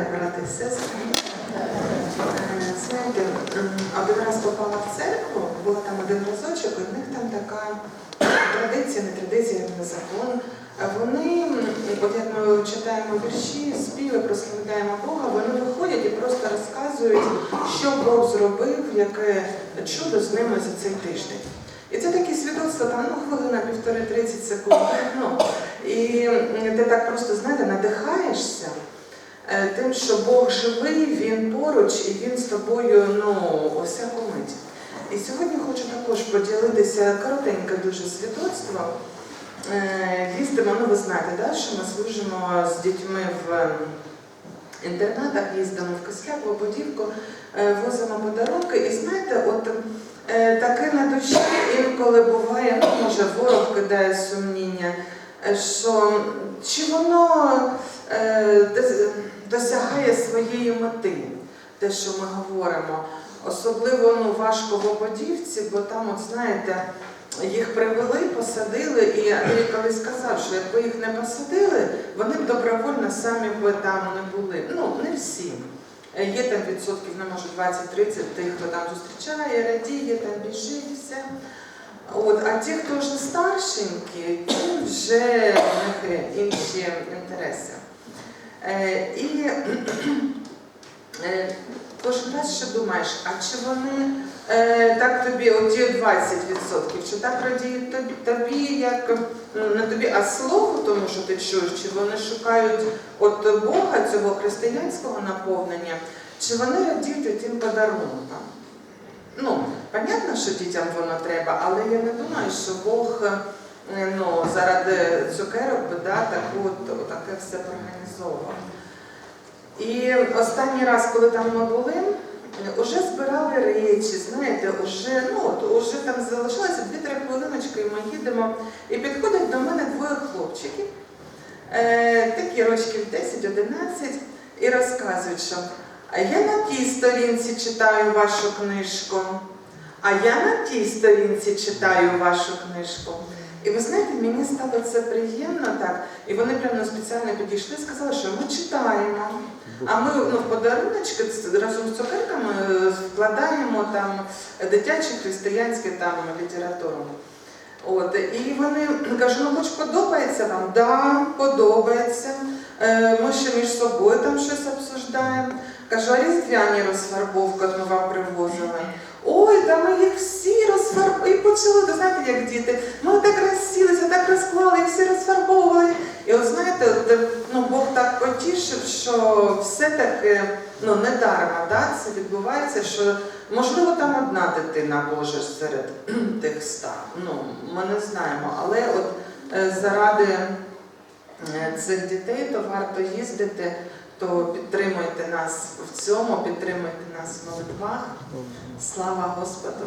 Брати сестри. Знаєте, один раз попала в церкву, була там один разочок, в них там така традиція, не традиція, не закон. Вони, от як ми читаємо вірші, співи, прославляємо Бога, вони виходять і просто розказують, що Бог зробив, яке чудо з ними за цей тиждень. І це такі свідоцтва, там ну, хвилина, півтори, 30 секунд. Ну, і ти так просто, знаєте, надихаєшся тим, що Бог живий, Він поруч і Він з тобою ну, у всяку мить. І сьогодні хочу також поділитися коротеньке дуже свідоцтво. Е, Їздимо, ну ви знаєте, да, що ми служимо з дітьми в ем, інтернатах, їздимо в Кисляк, в Ободівку, е, возимо подарунки. І знаєте, от е, таке на душі інколи буває, ну може ворог кидає сумніння, е, що чи воно е, досягає своєї мети, те, що ми говоримо. Особливо ну, важко в Ободівці, бо там, от знаєте, їх привели, посадили, і Андрій колись сказав, що якби їх не посадили, вони б добровольно самі б там не були. Ну, не всі. Е, Є там відсотків, не може 20-30 тих, хто там зустрічає, радіє, там біжить. От, а ті, хто вже старшенькі, ті вже інші інтереси. Е, і е, кожен раз ще думаєш, а чи вони е, так тобі, оті 20%, чи так радіють тобі, як ну, не тобі, а слово тому, що ти чуєш, чи вони шукають от Бога цього християнського наповнення, чи вони радіють тим подарункам? Ну, понятно, що дітям воно треба, але я не думаю, що Бог ну, заради цукерок да, таку, таке все організовував. І останній раз, коли там ми були, вже збирали речі, знаєте, уже, ну, уже там залишилося 2-3 хвилиночки, і ми їдемо. І підходять до мене двоє хлопчиків, е, такі рочків 10-11, і розказують, що я на тій сторінці читаю вашу книжку, а я на тій сторінці читаю вашу книжку. І ви знаєте, мені стало це приємно так. І вони прямо спеціально підійшли і сказали, що ми читаємо. А ми ну, в подаруночки разом з цукерками е, вкладаємо там дитячу християнську там літературу. От, і вони кажуть, ну хоч подобається вам? Да, подобається. Е, Ми ще між собою там щось обсуждаємо. Кажу, а різдвяні розфарбовки ми вам привозили. Ой, та ми їх всі розфарбували. І почали, ви знаєте, як діти. Ми так розсілися, так розклали, і всі розфарбовували. І от знаєте, ну, Бог так потішив, що все-таки ну, не дарма да, це відбувається, що можливо там одна дитина Божа серед тих ста. Ну, ми не знаємо. Але от е, заради цих дітей то варто їздити, то підтримуйте нас в цьому, підтримуйте нас в молитвах. Слава Господу!